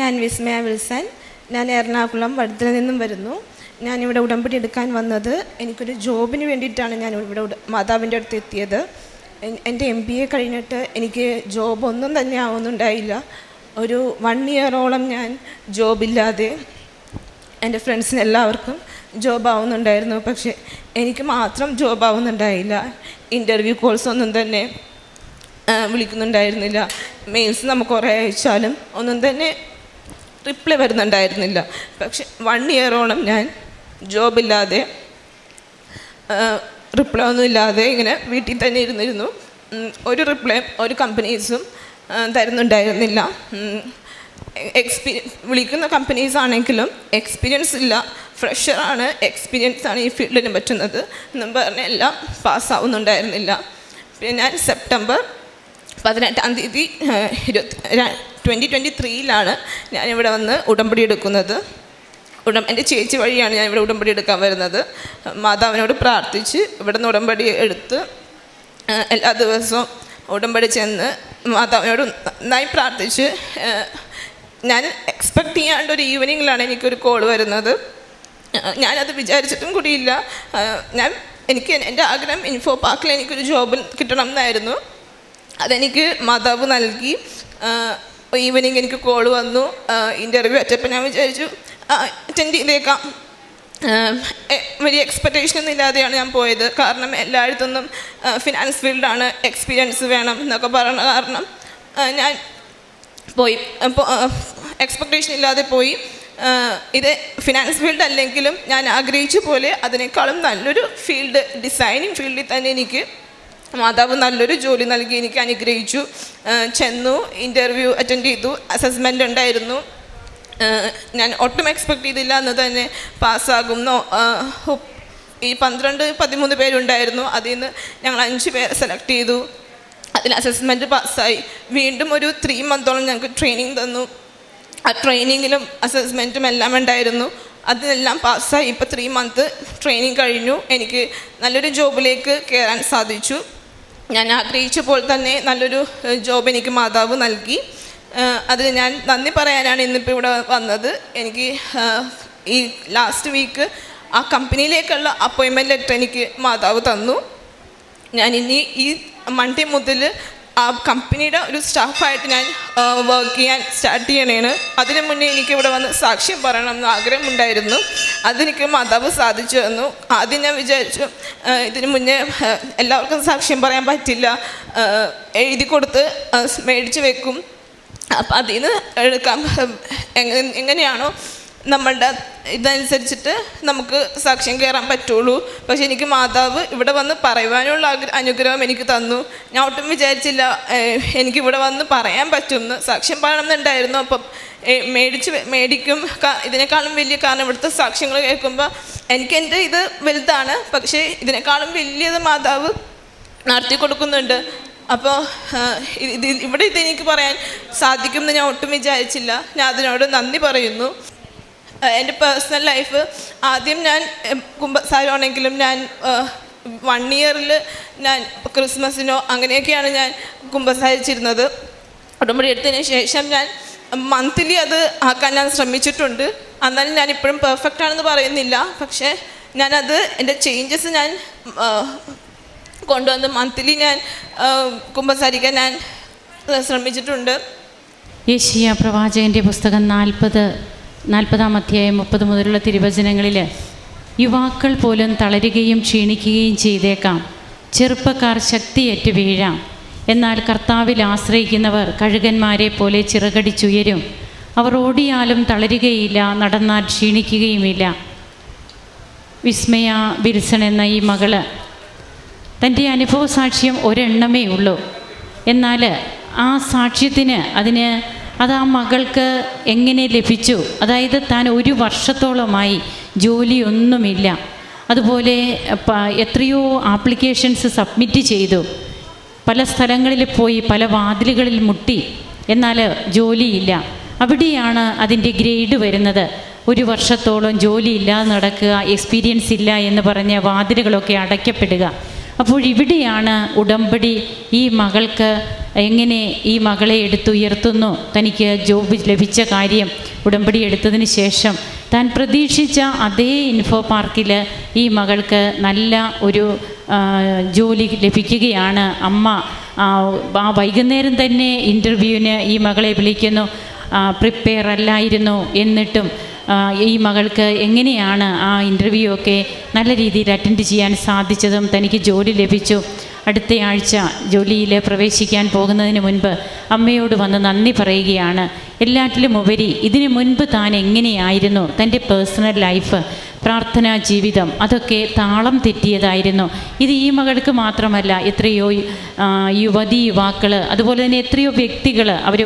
ഞാൻ വിസ്മയ വിൽസൺ ഞാൻ എറണാകുളം വടുതല നിന്നും വരുന്നു. ഞാനിവിടെ ഉടമ്പടി എടുക്കാൻ വന്നത് എനിക്കൊരു ജോബിന് വേണ്ടിയിട്ടാണ് ഞാൻ ഇവിടെ മാതാവിന്റെ അടുത്ത് എത്തിയത്. എന്റെ എം ബി എ കഴിഞ്ഞിട്ട് എനിക്ക് ജോബ് ഒന്നും തന്നെ ആവുന്നുണ്ടായില്ല. ഒരു വൺ ഇയറോളം ഞാൻ ജോബില്ലാതെ എന്റെ ഫ്രണ്ട്സിന് എല്ലാവർക്കും ജോബ് ആവുന്നുണ്ടായിരുന്നു പക്ഷേ എനിക്ക് മാത്രം ജോബ് ആവുന്നുണ്ടായില്ല ഇന്റർവ്യൂ കോൾസ് ഒന്നും തന്നെ വിളിക്കുന്നുണ്ടായിരുന്നില്ല. മെയിൽസ് നമുക്ക് കുറേ അയച്ചാലും ഒന്നും തന്നെ റിപ്ലൈ വരുന്നുണ്ടായിരുന്നില്ല. പക്ഷെ വൺ ഇയറോളം ഞാൻ ജോബില്ലാതെ റിപ്ലൈ ഒന്നും ഇല്ലാതെ ഇങ്ങനെ വീട്ടിൽ തന്നെ ഇരുന്നിരുന്നു. ഒരു റിപ്ലൈ ഒരു കമ്പനീസും തരുന്നുണ്ടായിരുന്നില്ല. എക്സ്പീരിയൻസ് വിളിക്കുന്ന കമ്പനീസ് ആണെങ്കിലും എക്സ്പീരിയൻസ് ഇല്ല. ഫ്രഷറാണ് എക്സ്പീരിയൻസ് ആണ് ഈ ഫീൽഡിന് പറ്റുന്നത് എന്നും പറഞ്ഞ് എല്ലാം പാസ്സാവുന്നുണ്ടായിരുന്നില്ല പിന്നെ ഞാൻ സെപ്റ്റംബർ പതിനെട്ടാം തീയതി ഇരുപത്തി ട്വന്റി ട്വന്റി ത്രീയിലാണ് ഞാനിവിടെ വന്ന് ഉടമ്പടി എടുക്കുന്നത്. ഉടം എന്റെ ചേച്ചി വഴിയാണ് ഞാൻ ഇവിടെ ഉടമ്പടി എടുക്കാൻ വരുന്നത്. മാതാവിനോട് പ്രാർത്ഥിച്ച് ഇവിടെ നിന്ന് ഉടമ്പടി എടുത്ത് എല്ലാ ദിവസവും ഉടമ്പടി ചെന്ന് മാതാവിനോട് നന്നായി പ്രാർത്ഥിച്ച് ഞാൻ എക്സ്പെക്റ്റ് ചെയ്യാണ്ട് ഒരു ഈവനിങ്ങിലാണ് എനിക്കൊരു കോൾ വരുന്നത്. ഞാനത് വിചാരിച്ചിട്ടും കൂടിയില്ല. ഞാൻ എനിക്ക് എന്റെ ആഗ്രഹം ഇൻഫോ പാർക്കിൽ എനിക്കൊരു ജോബ് കിട്ടണം എന്നായിരുന്നു. അതെനിക്ക് മാതാവ് നൽകി. ഈവനിങ് എനിക്ക് കോൾ വന്നു. ഇന്റർവ്യൂ അറ്റപ്പം ഞാൻ വിചാരിച്ചു. അറ്റൻഡ് ചെയ്തേക്കാം. വലിയ എക്സ്പെക്റ്റേഷൻ ഒന്നും ഇല്ലാതെയാണ് ഞാൻ പോയത്. കാരണം എല്ലായിടത്തുനിന്നും ഫിനാൻസ് ഫീൽഡാണ് എക്സ്പീരിയൻസ് വേണം എന്നൊക്കെ പറയുന്ന കാരണം ഞാൻ പോയി. അപ്പോൾ എക്സ്പെക്റ്റേഷൻ ഇല്ലാതെ പോയി. ഇത് ഫിനാൻസ് ഫീൽഡ് അല്ലെങ്കിലും ഞാൻ ആഗ്രഹിച്ച പോലെ അതിനേക്കാളും നല്ലൊരു ഫീൽഡ് ഡിസൈനിങ് ഫീൽഡിൽ തന്നെ എനിക്ക്. മാതാവ് നല്ലൊരു ജോലി നൽകി എനിക്ക് അനുഗ്രഹിച്ചു. ചെന്നു ഇന്റർവ്യൂ അറ്റൻഡ് ചെയ്തു അസസ്മെന്റ് ഉണ്ടായിരുന്നു. ഞാൻ ഒട്ടും എക്സ്പെക്ട് ചെയ്തില്ല എന്ന് തന്നെ പാസ്സാകുന്നോ ഈ പന്ത്രണ്ട് പതിമൂന്ന് പേരുണ്ടായിരുന്നു. അതിൽ നിന്ന് ഞങ്ങൾ അഞ്ച് പേരെ സെലക്ട് ചെയ്തു. അതിൽ അസസ്മെന്റ് പാസ്സായി. വീണ്ടും ഒരു ത്രീ മന്തോളം ഞങ്ങൾക്ക് ട്രെയിനിങ് തന്നു. ആ ട്രെയിനിങ്ങിലും അസസ്മെന്റും എല്ലാം ഉണ്ടായിരുന്നു. അതിനെല്ലാം പാസ്സായി. ഇപ്പോൾ ത്രീ മന്ത് ട്രെയിനിങ് കഴിഞ്ഞു. എനിക്ക് നല്ലൊരു ജോബിലേക്ക് കയറാൻ സാധിച്ചു. ഞാൻ ആഗ്രഹിച്ച പോലെ തന്നെ നല്ലൊരു ജോബ് എനിക്ക് മാതാവ് നൽകി. അതിന് ഞാൻ നന്ദി പറയാനാണ് ഇന്നിപ്പോൾ ഇവിടെ വന്നത്. എനിക്ക് ഈ ലാസ്റ്റ് വീക്ക് ആ കമ്പനിയിലേക്കുള്ള അപ്പോയിൻമെന്റ് ലെറ്റർ എനിക്ക് മാതാവ് തന്നു. ഞാൻ ഇനി ഈ മൺഡേ മുതൽ ആ കമ്പനിയുടെ ഒരു സ്റ്റാഫായിട്ട് ഞാൻ വർക്ക് ചെയ്യാൻ സ്റ്റാർട്ട് ചെയ്യണേണ് അതിനു മുന്നേ എനിക്ക് ഇവിടെ വന്ന് സാക്ഷ്യം പറയണം എന്ന് ആഗ്രഹമുണ്ടായിരുന്നു അതെനിക്ക് മാതാവ് സാധിച്ചു തന്നു. ആദ്യം ഞാൻ വിചാരിച്ചു ഇതിനു മുന്നേ എല്ലാവർക്കും സാക്ഷ്യം പറയാൻ പറ്റില്ല. എഴുതി കൊടുത്ത് മേടിച്ച് വെക്കും. അപ്പം അതിൽ നിന്ന് എടുക്കാം എങ്ങനെയാണോ നമ്മളുടെ ഇതനുസരിച്ചിട്ട് നമുക്ക് സാക്ഷ്യം കയറാൻ പറ്റുള്ളൂ. പക്ഷെ എനിക്ക് മാതാവ് ഇവിടെ വന്ന് പറയുവാനുള്ള അനുഗ്രഹം എനിക്ക് തന്നു. ഞാൻ ഒട്ടും വിചാരിച്ചില്ല എനിക്ക് ഇവിടെ വന്ന് പറയാൻ പറ്റുമെന്ന്. സാക്ഷ്യം പറയണമെന്നുണ്ടായിരുന്നു അപ്പം മേടിച്ച് മേടിക്കും. ഇതിനേക്കാളും വലിയ കാരണം ഇവിടുത്തെ സാക്ഷ്യങ്ങൾ കേൾക്കുമ്പോൾ എനിക്ക് എന്റെ ഇത് വലുതാണ്. പക്ഷേ ഇതിനേക്കാളും വലിയത് മാതാവ് നടത്തി കൊടുക്കുന്നുണ്ട്. അപ്പോൾ ഇത് ഇവിടെ ഇത് എനിക്ക് പറയാൻ സാധിക്കുമെന്ന് ഞാൻ ഒട്ടും വിചാരിച്ചില്ല. ഞാൻ അതിനോട് നന്ദി പറയുന്നു. എന്റെ പേഴ്സണൽ ലൈഫ് ആദ്യം ഞാൻ കുമ്പസാരമാണെങ്കിലും ഞാൻ വൺ ഇയറിൽ ഞാൻ ക്രിസ്മസിനോ അങ്ങനെയൊക്കെയാണ് ഞാൻ കുമ്പസാരിച്ചിരുന്നത്. ഉടമ്പടി എടുത്തതിന് ശേഷം ഞാൻ മന്ത്ലി അത് ആക്കാൻ ഞാൻ ശ്രമിച്ചിട്ടുണ്ട്. എന്നാലും ഞാൻ ഇപ്പോഴും പെർഫെക്റ്റ് ആണെന്ന് പറയുന്നില്ല. പക്ഷേ ഞാനത് എന്റെ ചേഞ്ചസ് ഞാൻ കൊണ്ടുവന്ന് മന്ത്ലി ഞാൻ കുമ്പസാരിക്കാൻ ഞാൻ ശ്രമിച്ചിട്ടുണ്ട്. യേശിയ പ്രവാചകന്റെ പുസ്തകം നാൽപ്പത് നാൽപ്പതാം അധ്യായം മുപ്പത് മുതലുള്ള തിരുവചനങ്ങളിൽ യുവാക്കൾ പോലും തളരുകയും ക്ഷീണിക്കുകയും ചെയ്തേക്കാം. ചെറുപ്പക്കാർ ശക്തിയേറ്റ് വീഴാം. എന്നാൽ കർത്താവിൽ ആശ്രയിക്കുന്നവർ കഴുകന്മാരെ പോലെ ചിറകടിച്ചുയരും. അവർ ഓടിയാലും തളരുകയില്ല നടന്നാൽ ക്ഷീണിക്കുകയുമില്ല. വിസ്മയ വിൽസൺ എന്ന ഈ മകൾ തന്റെ അനുഭവ സാക്ഷ്യം ഒരെണ്ണമേ ഉള്ളൂ. എന്നാൽ ആ സാക്ഷ്യത്തിന് അതിന് അത് ആ മകൾക്ക് എങ്ങനെ ലഭിച്ചു? അതായത് താൻ ഒരു വർഷത്തോളമായി ജോലിയൊന്നുമില്ല. അതുപോലെ എത്രയോ ആപ്ലിക്കേഷൻസ് സബ്മിറ്റ് ചെയ്തു. പല സ്ഥലങ്ങളിൽ പോയി പല വാതിലുകളിൽ മുട്ടി. എന്നാൽ ജോലിയില്ല. അവിടെയാണ് അതിന്റെ ഗ്രേഡ് വരുന്നത്. ഒരു വർഷത്തോളം ജോലിയില്ലാതെ നടക്കുക എക്സ്പീരിയൻസ് ഇല്ല എന്ന് പറഞ്ഞ വാതിലുകളൊക്കെ അടയ്ക്കപ്പെടുക. അപ്പോൾ ഇവിടെയാണ് ഉടമ്പടി ഈ മകൾക്ക് എങ്ങനെ ഈ മകളെ എടുത്തുയർത്തുന്നു? തനിക്ക് ജോബ് ലഭിച്ച കാര്യം ഉടമ്പടി എടുത്തതിന് ശേഷം താൻ പ്രതീക്ഷിച്ച അതേ ഇൻഫോ പാർക്കിൽ ഈ മകൾക്ക് നല്ല ഒരു ജോലി ലഭിക്കുകയാണ്. അമ്മ ആ, വൈകുന്നേരം തന്നെ ഇന്റർവ്യൂവിന് ഈ മകളെ വിളിക്കുന്നു. പ്രിപ്പയർ അല്ലായിരുന്നു എന്നിട്ടും ഈ മകൾക്ക് എങ്ങനെയാണ് ആ ഇന്റർവ്യൂ ഒക്കെ നല്ല രീതിയിൽ അറ്റൻഡ് ചെയ്യാൻ സാധിച്ചതും തനിക്ക് ജോലി ലഭിച്ചു. അടുത്ത ആഴ്ച ജോലിയിൽ പ്രവേശിക്കാൻ പോകുന്നതിന് മുൻപ് അമ്മയോട് വന്ന് നന്ദി പറയുകയാണ്. എല്ലാറ്റിലും ഉപരി ഇതിനു മുൻപ് താൻ എങ്ങനെയായിരുന്നു തന്റെ പേഴ്സണൽ ലൈഫ് പ്രാർത്ഥനാ ജീവിതം അതൊക്കെ താളം തെറ്റിയതായിരുന്നു. ഇത് ഈ മകൾക്ക് മാത്രമല്ല എത്രയോ യുവതി യുവാക്കൾ അതുപോലെ തന്നെ എത്രയോ വ്യക്തികൾ അവർ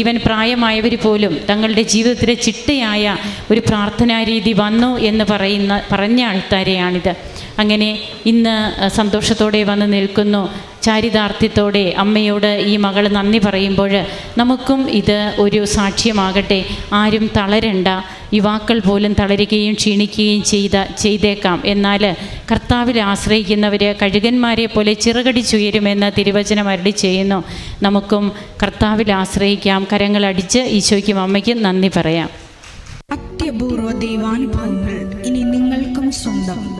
ഈവൻ പ്രായമായവർ പോലും തങ്ങളുടെ ജീവിതത്തിലെ ചിട്ടയായ ഒരു പ്രാർത്ഥനാ രീതി വന്നു എന്ന് പറയുന്ന പറഞ്ഞ ആൾക്കാരെയാണിത്. അങ്ങനെ ഇന്ന് സന്തോഷത്തോടെ വന്ന് നിൽക്കുന്നു. ചാരിതാർത്ഥ്യത്തോടെ അമ്മയോട് ഈ മകൾ നന്ദി പറയുമ്പോൾ നമുക്കും ഇത് ഒരു സാക്ഷ്യമാകട്ടെ. ആരും തളരണ്ട. യുവാക്കൾ പോലും തളരുകയും ക്ഷീണിക്കുകയും ചെയ്ത ചെയ്തേക്കാം. എന്നാൽ കർത്താവിൽ ആശ്രയിക്കുന്നവർ കഴുകന്മാരെ പോലെ ചിറകടിച്ചുയരുമെന്ന് തിരുവചനം അരടി ചെയ്യുന്നു. നമുക്കും കർത്താവിൽ ആശ്രയിക്കാം. കരങ്ങളടിച്ച് ഈശോയ്ക്കും അമ്മയ്ക്കും നന്ദി പറയാം. അത്യപൂർവ ദൈവാനുഭവങ്ങൾ ഇനി നിങ്ങൾക്കും സ്വന്തം.